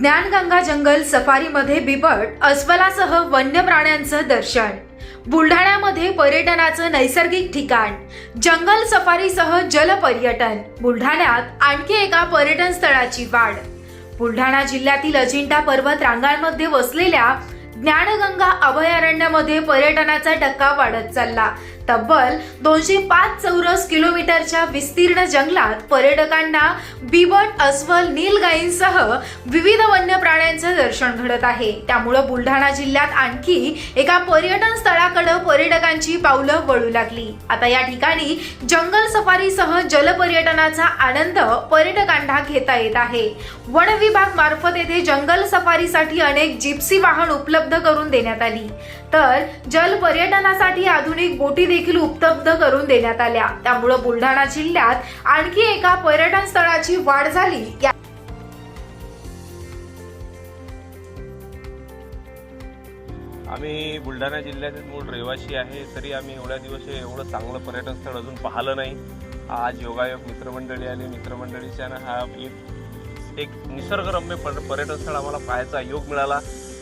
ज्ञानगंगा जंगल सफारीमध्ये बिबट अस्वलासह वन्य प्राण्यांचं दर्शन. बुलढाण्यामध्ये पर्यटनाचं नैसर्गिक ठिकाण. जंगल सफारीसह जलपर्यटन बुलढाण्यात आणखी एका पर्यटन स्थळाची वाढ. बुलढाणा जिल्ह्यातील अजिंठा पर्वत रांगांमध्ये वसलेल्या ज्ञानगंगा अभयारण्यामध्ये पर्यटनाचा टक्का वाढत चालला. तब्बल दोनशे पाच चौरस किलोमीटरच्या विस्तीर्ण जंगलात पर्यटकांना बिबट अस्वल नीलगाईंसह विविध वन्य प्राण्यांचं दर्शन घडत आहे. त्यामुळं बुलढाणा जिल्ह्यात आणखी एका पर्यटन स्थळाकडे पर्यटकांची पावलं वळू लागली. आता या ठिकाणी जंगल सफारीसह जलपर्यटनाचा आनंद पर्यटकांना घेता येत आहे. वन विभाग मार्फत येथे जंगल सफारीसाठी अनेक जिप्सी वाहन उपलब्ध करून देण्यात आली. तर जल पर्यटनासाठी आधुनिक बोटी देखील उपलब्ध करून देण्यात आल्या. त्यामुळं बुलढाणा जिल्ह्यात आणखी एका पर्यटन स्थळाची वाढ झाली. या आम्ही बुलढाणा जिल्ह्यातील मूळ रहिवासी आहे. तरी आम्ही एवढ्या दिवस एवढं चांगलं पर्यटन स्थळ अजून पाहिलं नाही. आज योगायोग मित्रमंडळी आणि मित्रमंडळीच्या हा एक एक निसर्गरम्य पर्यटन स्थळ आम्हाला पाहायचा योग मिळाला.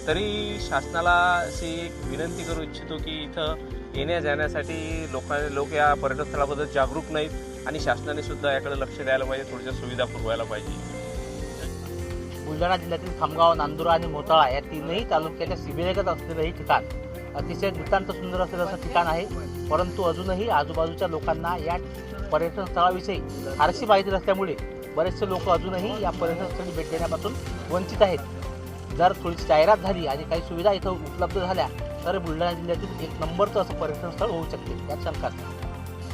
तरी शासनाला अशी एक विनंती करू इच्छितो की इथं येण्या जाण्यासाठी लोक लोक या पर्यटनस्थळाबद्दल जागरूक नाहीत आणि शासनाने सुद्धा याकडे लक्ष द्यायला पाहिजे थोड्याशा सुविधा पुरवायला पाहिजे. बुलढाणा जिल्ह्यातील खामगाव नांदुरा आणि मोताळा या तीनही तालुक्याच्या सीमेलगत असलेलं हे ठिकाण. अतिशय नितांत सुंदर असलेलं असं ठिकाण आहे. परंतु अजूनही आजूबाजूच्या लोकांना या पर्यटन स्थळाविषयी फारशी माहिती नसल्यामुळे बरेचसे लोक अजूनही या पर्यटनस्थळी भेट देण्यापासून वंचित आहेत. जर थोडीशी जाहिरात झाली आणि काही सुविधा इथं उपलब्ध झाल्या तर बुलढाणा जिल्ह्यातील एक नंबरचं असं पर्यटन स्थळ होऊ शकते. यात शंकाच